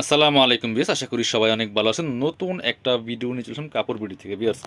আসসালামু আলাইকুম বিয়াস আশা করি সবাই অনেক ভালো আছেন। নতুন একটা ভিডিও নিয়ে চলেছেন কাপড় বিডি থেকে। বিয়াস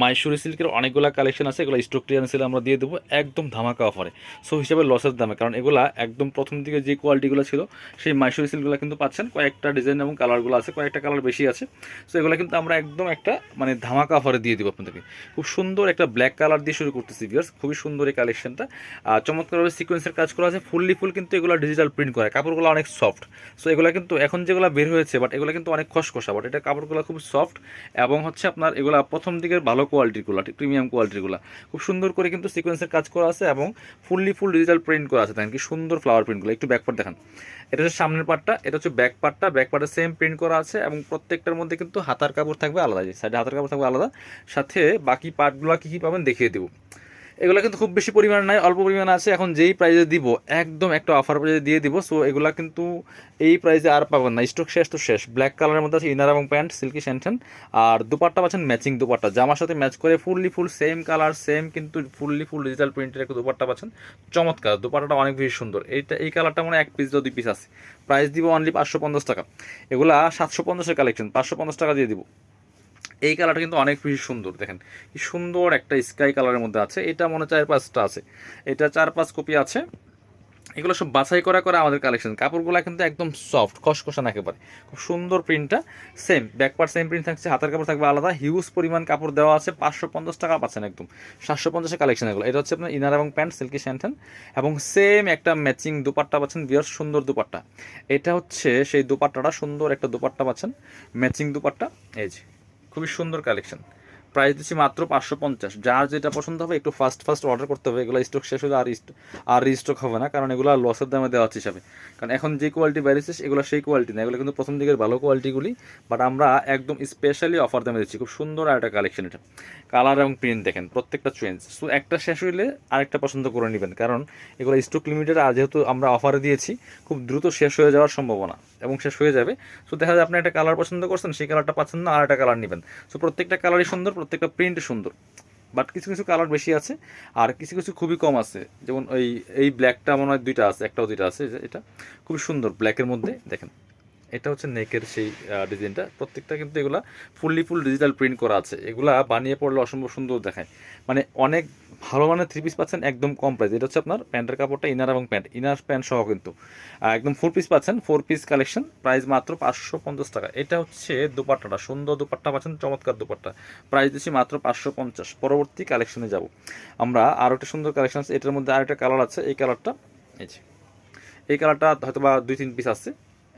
মাইসুরি সিল্কের অনেকগুলো কালেকশন আছে, এগুলো স্টক ক্লিয়ারেন্সে আমরা দিয়ে দেবো একদম ধামাকা অফারে সো হিসাবে লসের দামে, কারণ এগুলা একদম প্রথম দিকে যে কোয়ালিটিগুলো ছিল, সেই মাইসুরি সিল্কগুলো কিন্তু পাচ্ছেন। কয়েকটা ডিজাইন এবং কালারগুলো আছে, কয়েকটা কালার বেশি আছে। সো এগুলো কিন্তু আমরা একদম একটা মানে ধামাকা অফারে দিয়ে দেবো আপনাদেরকে। খুব সুন্দর একটা ব্ল্যাক কালার দিয়ে শুরু করতেছি বিয়ার্স খুবই সুন্দর এই কালেকশনটা আর চমৎকারভাবে সিকোয়েন্সের কাজ করা আছে ফুললি ফুল কিন্তু এগুলো ডিজিটাল প্রিন্ট করে। কাপড়গুলো অনেক সফট সো এগুলো কিন্তু এখন যেগুলো বের হয়েছে বাট এগুলো কিন্তু অনেক খসখসা বাট এটা কাপড়গুলো খুব সফট এবং হচ্ছে আপনার এগুলো প্রথম দিকের ভালো কোয়ালিটিগুলো প্রিমিয়াম কোয়ালিটিগুলো খুব সুন্দর করে কিন্তু সিকোয়েন্সের কাজ করা আছে এবং ফুললি ফুল ডিজিটাল প্রিন্ট করা আছে দেখেন কি? সুন্দর ফ্লাওয়ার প্রিন্টগুলো একটু ব্যাক পার্ট দেখান। এটা হচ্ছে সামনের পার্টটা এটা হচ্ছে ব্যাক পার্টটা ব্যাক পার্টে সেম প্রিন্ট করা আছে এবং প্রত্যেকটার মধ্যে কিন্তু হাতার কাপড় থাকবে আলাদা সাইডে হাতার কাপড় থাকবে আলাদা। সাথে বাকি পার্টগুলো কী কী পাবেন দেখিয়ে দেবো। এগুলো কিন্তু খুব বেশি পরিমাণ নাই, অল্প পরিমাণ আছে। এখন যেই প্রাইজে দিব, একদম একটা অফার প্রাইজে দিয়ে দিব। সো এগুলা কিন্তু এই প্রাইজে আর পাবেন না। স্টক শেষ তো শেষ। ব্ল্যাক কালারের মধ্যে আছে ইনার এবং প্যান্ট সিল্কি স্যান্টেন আর দুপাট্টা পাচ্ছেন ম্যাচিং দুপাট্টা। জামার সাথে ম্যাচ করে fully full same colour same কিন্তু ফুললি ফুল ডিজিটাল প্রিন্টের একটা দুপাট্টা পাচ্ছেন। চমৎকার। দুপাট্টাটা অনেক বেশি সুন্দর। এইটা, এই কালারটা মানে এক পিস দুই পিস আছে। প্রাইস দিব অনলি পাঁচশো পঞ্চাশ টাকা। এগুলা সাতশো পঞ্চাশের কালেকশন পাঁচশো পঞ্চাশ টাকা দিয়ে দিব। এই কালারটা কিন্তু অনেক বেশি সুন্দর, দেখেন। কি সুন্দর একটা স্কাই কালারের মধ্যে আছে। এটা মনে চার পাঁচটা আছে। এটা চার পাঁচ কপি আছে। এগুলো সব বাছাই করা করা আমাদের কালেকশন কাপড়গুলো কিন্তু একদম সফট খসখসা না একেবারে। খুব সুন্দর প্রিন্টটা same back part same print থাকছে, হাতের কাপড় থাকবে আলাদা। হিউজ পরিমাণ কাপড় দেওয়া আছে, পাঁচশো পঞ্চাশ টাকা পাচ্ছেন একদম। সাতশো পঞ্চাশের কালেকশন এগুলো। এটা হচ্ছে আপনার ইনার এবং প্যান্ট সিল্কি স্যান্টেন এবং সেম একটা ম্যাচিং দুপাট্টা পাচ্ছেন বিয়ার সুন্দর দুপাট্টা। এটা হচ্ছে সেই দুপাট্টাটা, সুন্দর একটা দুপাট্টা পাচ্ছেন। ম্যাচিং দুপাট্টা। এই যে খুবই সুন্দর কালেকশন প্রাইস দিচ্ছি মাত্র পাঁচশো পঞ্চাশ। যার যেটা পছন্দ হবে, একটু ফার্স্ট ফার্স্ট অর্ডার করতে হবে। এগুলো স্টক শেষ হলে আর আর রিস্টক হবে না। কারণ এগুলো লসের দামে দেওয়া হিসাবে। কারণ এখন যে কোয়ালিটি বেরিয়েছে এগুলো সেই কোয়ালিটি না। এগুলো কিন্তু প্রথম দিকের ভালো কোয়ালিটিগুলি বাট আমরা একদম স্পেশালি অফার দামে দিচ্ছি। খুব সুন্দর আর একটা কালেকশন এটা। কালার এবং প্রিন্ট দেখেন, প্রত্যেকটা চেঞ্জ সো একটা শেষ হইলে আরেকটা পছন্দ করে নেবেন। কারণ এগুলো স্টক লিমিটেড আর যেহেতু আমরা অফারে দিয়েছি, খুব দ্রুত শেষ হয়ে যাওয়ার সম্ভাবনা। এবং শেষ হয়ে যাবে। সো দেখা যায় আপনি একটা কালার পছন্দ করছেন, সেই কালারটা পাচ্ছেন না আর একটা কালার নেবেন। সো প্রত্যেকটা কালারই সুন্দর, প্রত্যেকটা প্রিন্ট সুন্দর। বাট কিছু কিছু কালার বেশি আছে, আর কিছু কিছু খুবই কম আছে। যেমন ওই, এই ব্ল্যাকটা মনে হয় দুইটা আছে, একটাও দুইটা আছে এটা খুবই সুন্দর ব্ল্যাকের মধ্যে, দেখেন। এটা হচ্ছে নেকের সেই ডিজাইনটা। প্রত্যেকটা কিন্তু এগুলা ফুললি ফুল ডিজিটাল প্রিন্ট করা আছে। এগুলা বানিয়ে পড়লে অসম্ভব সুন্দর দেখায়। মানে অনেক ভালো মানের থ্রি পিস পাচ্ছেন, একদম কম প্রাইস এটা হচ্ছে আপনার প্যান্টের কাপড়টা ইনার এবং প্যান্ট ইনার প্যান্ট সহ কিন্তু। একদম ফোর পিস পাচ্ছেন ফোর পিস কালেকশন প্রাইস মাত্র পাঁচশো পঞ্চাশ টাকা। এটা হচ্ছে দুপাট্টাটা, সুন্দর দুপাট্টা পাচ্ছেন, চমৎকার দুপাট্টা। প্রাইস দিচ্ছি মাত্র পাঁচশো পঞ্চাশ। পরবর্তী কালেকশনে যাব। আমরা আরও একটা সুন্দর কালেকশন আছে, এটার মধ্যে আরেকটা কালার আছে, এই কালারটা এই যে। এই কালারটা হয়তো বা দুই, তিন পিস আছে।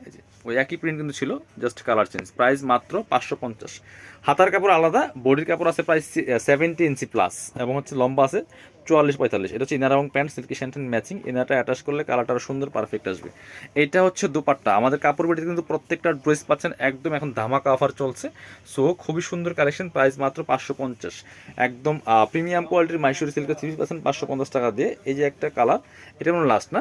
এই যে। ওই একই প্রিন্ট কিন্তু ছিল জাস্ট কালার চেঞ্জ প্রাইস মাত্র পাঁচশো পঞ্চাশ। হাতার কাপড় আলাদা, বডির কাপড় আছে প্রাইস সেভেন্টি ইঞ্চি প্লাস এবং হচ্ছে লম্বা আছে চুয়াল্লিশ পঁয়তাল্লিশ। এটা হচ্ছে ইনার এবং প্যান্ট সিল্কি শ্যান্টেন ম্যাচিং ইনারটা অ্যাটাচ করলে কালারটা সুন্দর পারফেক্ট আসবে। এটা হচ্ছে দুপাট্টা। আমাদের কাপড় বেটিতে কিন্তু প্রত্যেকটা ড্রেস পাচ্ছেন, একদম এখন ধামাকা অফার চলছে। সো খুবই সুন্দর কালেকশন প্রাইস মাত্র পাঁচশো পঞ্চাশ। একদম প্রিমিয়াম কোয়ালিটির মাইসুরি সিল্কের থ্রি পাচ্ছেন পাঁচশো পঞ্চাশ টাকা দিয়ে। এই যে একটা কালার এটা মনে লাস্ট না।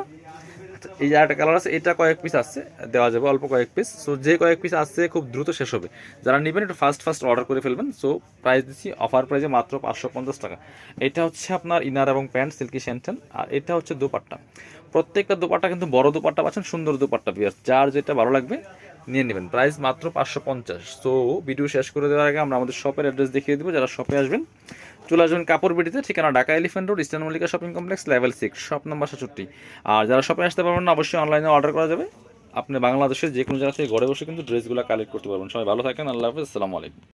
এই যে একটা কালার আছে, এটা কয়েক পিস আসছে, দেওয়া যাবে অল্প কয়েক পিস সো যে কয়েক পিস আসছে, খুব দ্রুত শেষ হবে। যারা নেবেন, একটু ফার্স্ট ফার্স্ট অর্ডার করে ফেলবেন। সো প্রাইস দিচ্ছি অফার প্রাইসে মাত্র পাঁচশো পঞ্চাশ টাকা। এটা হচ্ছে আপনার ইনার এবং প্যান্ট সিল্কি শ্যান্টেন আর এটা হচ্ছে দুপাট্টা। প্রত্যেকটা দুপাট্টা কিন্তু বড় দুপাট্টা পাচ্ছেন, সুন্দর দুপাট্টা বিয়ার যার যেটা ভালো লাগবে, নিয়ে নেবেন। প্রাইস মাত্র পাঁচশো পঞ্চাশ। তো ভিডিও শেষ করে দেওয়ার আগে আমরা আমাদের শপের অ্যাড্রেস দেখিয়ে দেবো। যারা শপে আসবেন চলে আসবেন কাপড় বিটিতে, ঠিকানা Dhaka elephant road eastern Mallika shopping complex level six shop number সাতষট্টি। আর যারা শপে আসতে পারবেন না, অবশ্যই অনলাইনে অর্ডার করা যাবে। আপনি বাংলাদেশের যে কোনো জায়গা থেকে ঘরে বসে কিন্তু ড্রেসগুলো কালেক্ট করতে পারবেন। সবাই ভালো থাকেন, আল্লাহ হাফিজ, আসসালামু আলাইকুম।